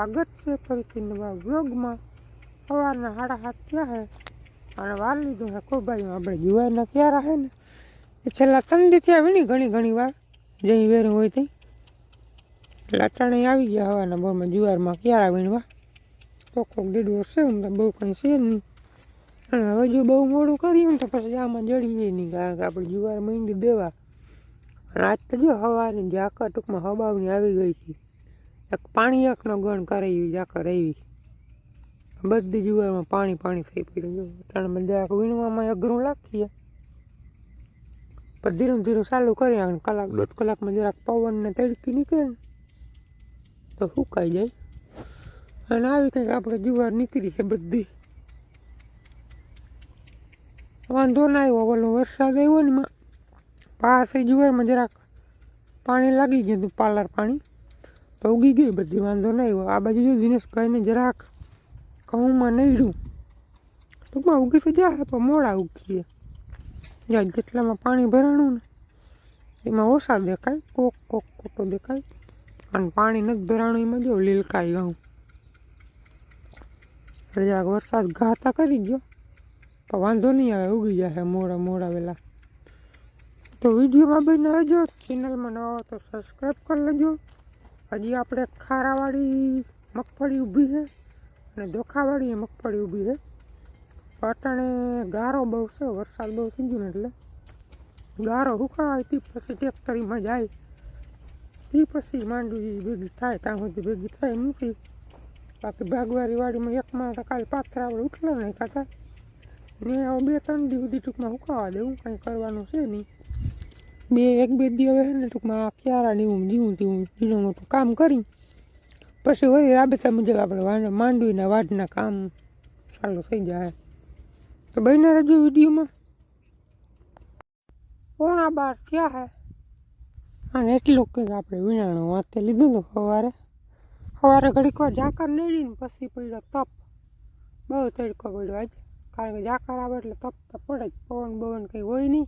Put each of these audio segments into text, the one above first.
સ્વાગત છે ફરીથી નવા વ્લોગમાં. સવારના સાડા સાત થયા છે અને વાર લીધો છે કોઈ આપણે જુવારના ક્યાં રહે ને? એ છેલ્લા ત્રણ થયા વીણી ઘણી ઘણી વાર જઈ વેરું હોય તે એટલે આવી ગયા હવાના બોરમાં જુવારમાં ક્યારે વીણવા કોક કોક દીડવો છે એમ તો બહુ કંઈ છે નહીં. અને હવે જો બહુ મોડું કર્યું તો પછી આમાં જડીએ નહીં, કારણ કે આપણે જુવાર માંડી દેવા. અને આજ તો જો હવાની ઝાકર ટૂંકમાં હબાવની આવી ગઈ હતી. એક પાણી એકનો ગણ કરાવી જાકર આવી બધી જુવારમાં પાણી પાણી થઈ પડ્યું. જો, ત્રણ જરાક વીણવામાં અઘરું લાગીએ પણ ધીરું ધીરું ચાલુ કરીએ અને કલાક, દોઢ કલાકમાં જરાક પવનને તડકી નીકળે ને, તો સુકાઈ જાય. અને આવી કંઈક આપણે જુવાર નીકળી છે બધી. વાંધો ના આવ્યો, ઓલો વરસાદ આવ્યો ને પાસે જુવારમાં જરાક પાણી લાગી ગયું હતું, પાર્લર પાણી. તો ઉગી ગઈ બધી વાંધો નહીં. આવ્યો આ બાજુ જો દિનેશભાઈને જરાક ઘઉંમાં નડ્યું ટૂંકમાં ઉગી તો જાય, પણ મોડા ઉગીએ. જ્યાં જેટલામાં પાણી ભરાણું ને, એમાં ઓછા દેખાય, કોક કોક કોટો દેખાય. અને પાણી નથી ભરાણું, એમાં જો લીલકાઈ ઘઉં. એટલે જરાક વરસાદ ઘાતા કરી ગયો પણ વાંધો નહીં આવે, ઉગી જશે મોડા મોડા વહેલા તો વિડીયોમાં બને રહેજો. ચેનલમાં નવા તો સબસ્ક્રાઈબ કરી લેજો. હજી આપણે ખારાવાળી મગફળી ઊભી છે અને ધોખાવાળી મગફળી ઊભી છે. પાટણે ગારો બહુ છે, વરસાદ બહુ થઈ ગયો ને એટલે. ગારો તે પછી ટેક્ટરીમાં જાય. તે પછી માંડવી ભેગી થાય, ત્યાં સુધી ભેગી થાય મૂકી બાકી ભાગવારી વાડીમાં એકમાં તો કાલે પાથરા આપણે ઉઠલા નહીં ખાતા ને હવે બે ત્રણ દી સુધી ટૂંકમાં હુકાવા દેવું, કાંઈ કરવાનું છે નહીં. બે એક બે દી હવે ને ટૂંકમાં આ ક્યારાની હું જીવું તેવું ઝીણું મોટું કામ કરી. પછી વળી રાબેતા મુજબ આપણે માંડવીના વાઢના કામ ચાલુ થઈ જાય. તો બહેના રજો વિડીયોમાં. પોણા બાર થયા હે. અને એટલું કંઈક આપણે વીણાણું વાતે લીધું હતું સવારે. સવારે ઘડીક વાર ઝાકર નડીને પછી પડ્યો તપ. બહુ તડકો પડ્યો આજ. કારણ કે ઝાકર આવે એટલે તપ તો પડે જ. પવન બવન કંઈ હોય નહીં.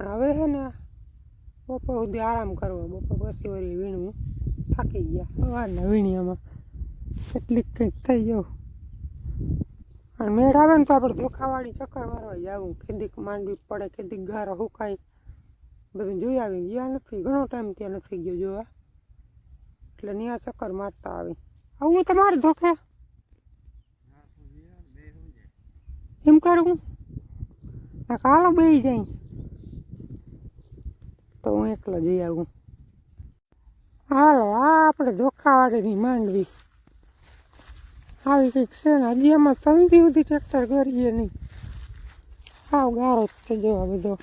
અને હવે છે ને બપોર સુધી આરામ કરવો બપોર પછી વળી વીણવું. થાકી ગયા. સવારના વીણ્યામાં કેટલીક કંઈક થઈ ગયું. અને મેળ આવે ને તો આપણે ધોખાવાળી ચક્કર મારવા જવું. ખેદીક માંડવી પડે ખેદીક ગારો હુકાય. બધું જોઈ આવી ગયા નથી. ઘણો ટાઈમ ત્યાં નથી ગયો જોવા. એટલે ત્યાં ચક્કર મારતા આવી. આવું તમારે ધોખે. એમ કરું? ના કાલો બે જાય. તો હું એકલો જઈ આવું. હાલો, આ આપણે ધોખાવાળીની માંડવી. આવી કંઈક છે ને, હજી એમાં તંદી સુધી ટ્રેક્ટર કરીએ નહીં. સાવ ગારો જ થઈ જવા બધો.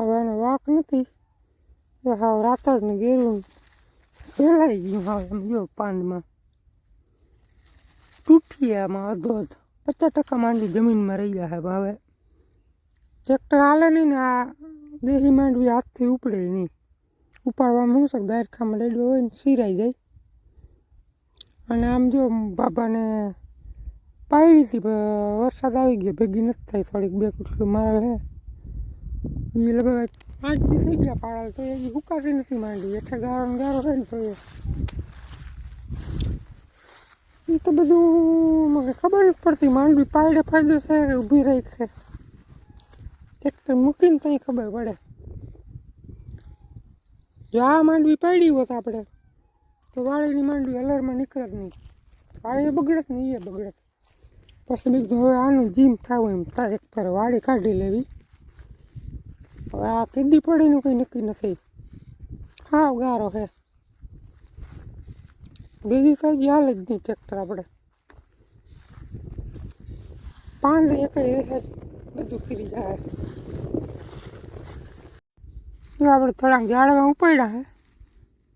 હવે એનો વાક નથી. હાવ રાતળ ને ગેરું ફેલાઈ ગયું હાવ એમ, જો પાંદમાં. તૂટી આમાં અધો અધ. પચાસ ટકા માંડી જમીનમાં રહી ગયા હવે ટ્રેક્ટર હાલે નહીં ને આ દેહી માંડવી હાથથી ઉપડે નહીં. ઉપાડવામાં શું શકે દાયરખામાં રેડ્યો હોય ને સિરાઈ જાય. અને આમ જો બાબાને પાડી હતી વરસાદ આવી ગયો. ભેગી નથી થઈ થોડીક, બે કુટલું મારે હે. એ લગભગ પાંચ દી થઈ ગયા પાડા તો એ હુકાતી નથી માંડવી. એટલે ગારો ને ગારો હોય ને તો એ. તો બધું મને ખબર નથી પડતી માંડવી પાડે ફાયદો છે ઊભી રહી છે. ટ્રેક્ટર મૂકીને કંઈ ખબર પડે. જો આ માંડવી પાડી હોત આપણે, તો વાળીની માંડવી અલરમાં નીકળત નહીં. એ બગડત નહીં એ બગડત. પછી બીજું હવે આનું જીમ થાવું એમ થાય. એક પર વાડી કાઢી લેવી. હવે આ કીધી પડીનું કંઈ નક્કી નથી. હાવ ગારો છે. બીજી સાઈડ હાલે જ નહીં ટ્રેક્ટર આપણે. પાંદ એક બધું ફરી જાય. જો આપણે થોડાક ઝાડવા ઉપાડ્યા હે.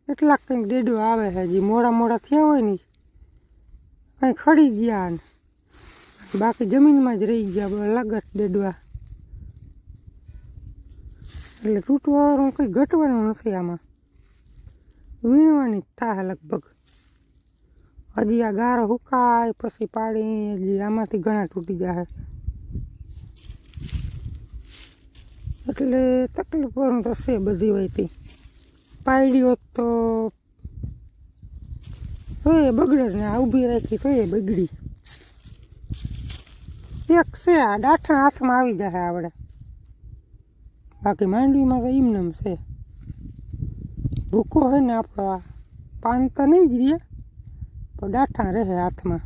એટલાક કંઈક ડેડવા આવે છે, હજી મોડા મોડા થયા હોય ને કંઈ ખડી ગયા ને. બાકી જમીનમાં જ રહી ગયા લાગત ડેડવા. એટલે તૂટવાનું કંઈ ઘટવાનું નથી આમાં. વીણવાની જ થાય લગભગ. હજી આ ગારો હુકાય, પછી પાડી, હજી આમાંથી ઘણા તૂટી જાય એટલે તકલીફ પણ થશે બધી હોયથી પાયડીઓ તો હવે બગડે ને, આ ઊભી રાખી તો એ બગડી. એક છે, આ ડાઠણ હાથમાં આવી જશે આવડે. બાકી માંડવીમાં તો એમનેમ છે. ભૂકો હોય ને આપણો આ પાન તો નહીં જ રહીએ પણ ડાઠા રહે હાથમાં.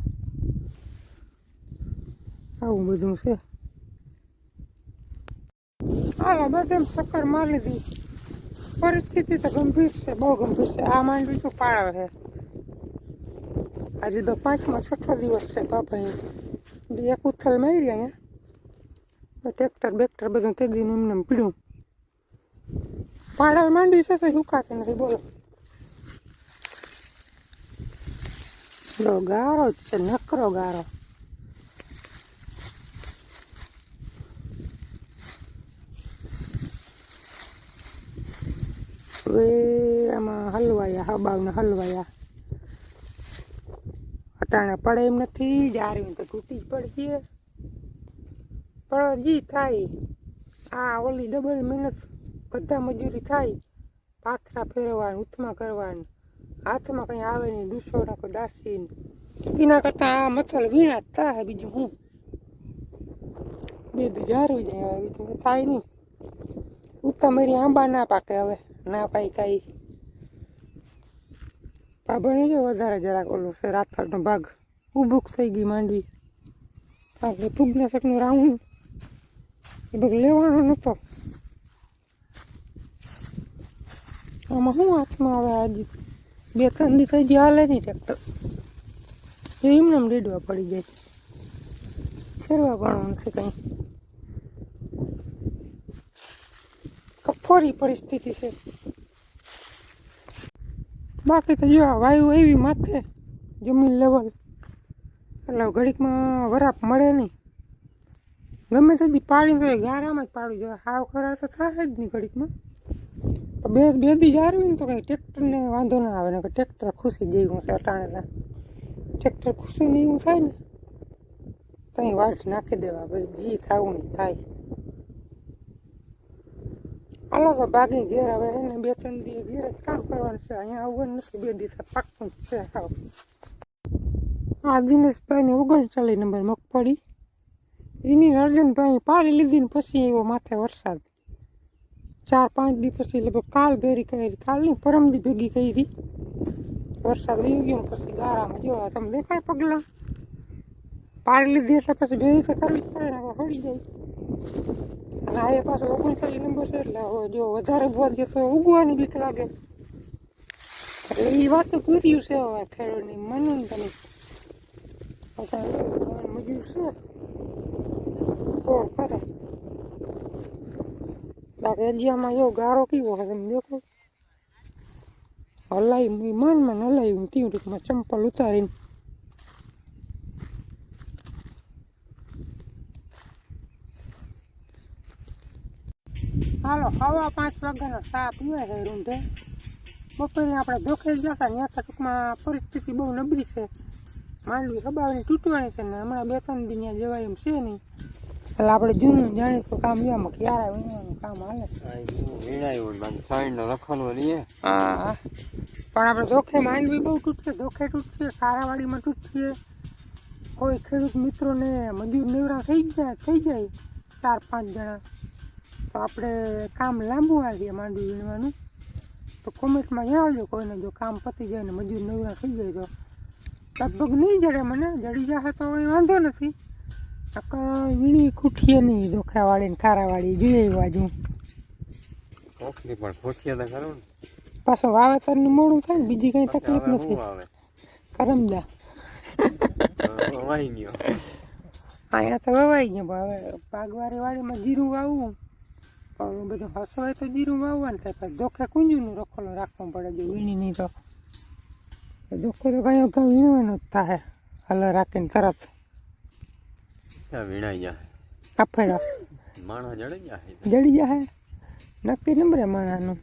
આવું બધું છે. હાલો બધે ચક્કર મારી લીધી પરિસ્થિતિ તો ગંભીર છે બહુ ગંભીર છે આ માંડવી તો પાળવે છે આજે તો પાંચમો છઠ્ઠો દિવસ છે બાપાની બે એક ઉથલ મારી અહીંયા ટ્રેક્ટર બેક્ટર બધું તે દીનું એમને એમ પીડ્યું પાડા માંડવી છે તો સુકાતી નથી બોલો ગારો જ છે નકરો ગારો હવે આમાં હલવાયા હબાવને હલવાયા. અટાણે પડે એમ નથી જારવી તો તૂટી જ પડશે પણ જી થાય. આ ઓલી ડબલ મહેનત બધા મજૂરી થાય. પાથરા ફેરવવાનું, ઉથમાં કરવાનું. હાથમાં કંઈ આવે નહીં ડૂસો નાખો દાસી એના કરતાં આ મચ્છર વીણા જ થાય બીજું હું. બે જારવી જાય બીજું થાય નહીં. ઉત્તમરી આંબા ના પાકે હવે. ના પાઈ કાંઈ. પાભણી જો વધારે જરાક ઓલું છે રાતનો ભાગ. ઉભુક થઈ ગઈ માંડવી. આપણે ફૂગના શકનું રાઉન્ડ. એ ભાગ લેવાનો નહોતો આમાં શું હાથમાં આવે આજે? બે ત્રણ દી થઈ ગયા, હાલે નહીં ટ્રેક્ટર એમને એમ રેડવા પડી જાય. ફેરવા પણ નથી કંઈ. કફોરી પરિસ્થિતિ છે. બાકી તો જો વાયુ એવી માથે જમીન લેવલ. એટલે ઘડીકમાં વરાપ મળે નહીં. ગમે તેથી પાડી તો ગારામાં જ પાડવું જોઈએ હાવ ખરા તો થાય જ નહીં ઘડીકમાં. તો બે બે દી જારવી ને તો કંઈ ટ્રેક્ટરને વાંધો ના આવે. ને કે ટ્રેક્ટર ખુશી જેવું છે અટાણે ટ્રેક્ટર ખુશી ને એવું થાય ને, તો અહીં વાટ નાખી દેવા. પછી જે થવું નહીં થાય. હાલો તો ભાગી ઘેર હવે એને બે ત્રણ દી ઘેર જ કામ કરવાનું છે. અહીંયા આવવાનું નથી, બે દિવસ પાકું જ છે. હાવ. આ દિનેશભાઈને ઓગણચાલીસ નંબર મગફળી. એની અર્જુનભાઈ પાડી લીધી ને પછી આવ્યો માથે વરસાદ. ચાર પાંચ દી પછી લગભગ કાલ ભેરી કરી, કાલની પરમદી ભેગી કરી. વરસાદ વહી ગયો પછી ગારામાં જો તમે દેખાય પગલા. પાડી લીધી એટલે પછી ભેરી તો કરવી પડે હળી જાય. આ એ પાછો ઓગણચાલીસ નંબર છે એટલે હવે જો વધારે ભોર જતો ઉગવાની બીક લાગે. એટલે એ વાત તો પૂર્યું છે હવે ખેડૂતની માનું ને તમે મજૂર છે? કોણ કરે? બાકી અજિયામાં જો ગારો કેવો હોય તમે દેખો. હલાઈ માનમાં હલાયું ત્યાં ટૂંકમાં ચંપલ ઉતારીને. હાલો હવા પાંચ વાગ્યાનો ચા પીવે છે રૂંઢે બપોરે આપણે જ ગયા હતા ત્યાં ટૂંકમાં પરિસ્થિતિ બહુ નબળી છે. માંડવી હબાવાની તૂટવાની છે ને હમણાં બે ત્રણ દિન જવાય એમ છે નહીં. એટલે આપણે જૂનું જાણીતું કામ લેવામાં ક્યારે વીણવાનું કામ હાલે હા પણ આપણે ધોખે માંડવી બહુ તૂટશે ધોખે તૂટશે સારાવાડીમાં તૂટશે. કોઈ ખેડૂત મિત્રોને મજૂર નેવરા થઈ જાય થઈ જાય ચાર પાંચ જણા. તો આપણે કામ લાંબુ આવીએ માંડવી વીણવાનું. તો કોમેન્ટમાં જણાવજો કોઈને જો કામ પતી જાય ને મજૂર નવરા થઈ જાય તો. લગભગ નહીં જડે મને જડી જશે તો વાંધો નથી. વીણી ખૂટીએ નહીં ધોખાવાળી ને ખારાવાળી જોઈએ એ બાજુ પાછો વાવેતરનું મોડું થાય ને બીજી કઈ તકલીફ નથી. આવે કરમદા. અહીંયા તો વવાઈ ગયો હવે પાગવારી વાડીમાં જીરું વાવવું પણ બધું હસવાય તો જીરું વાવવાનું થાય પણ ધોખે કુંજુનું રખોલો રાખવો પડે જો વીણી નહીં તો ધોખો તો કાંઈ વખત વીણવાનો જ થાય હલો રાખીને તરત. વીણાઈ જાય આફેડા માણસ જડી જાય જડી જાય નક્કી નંબરે માણાનું.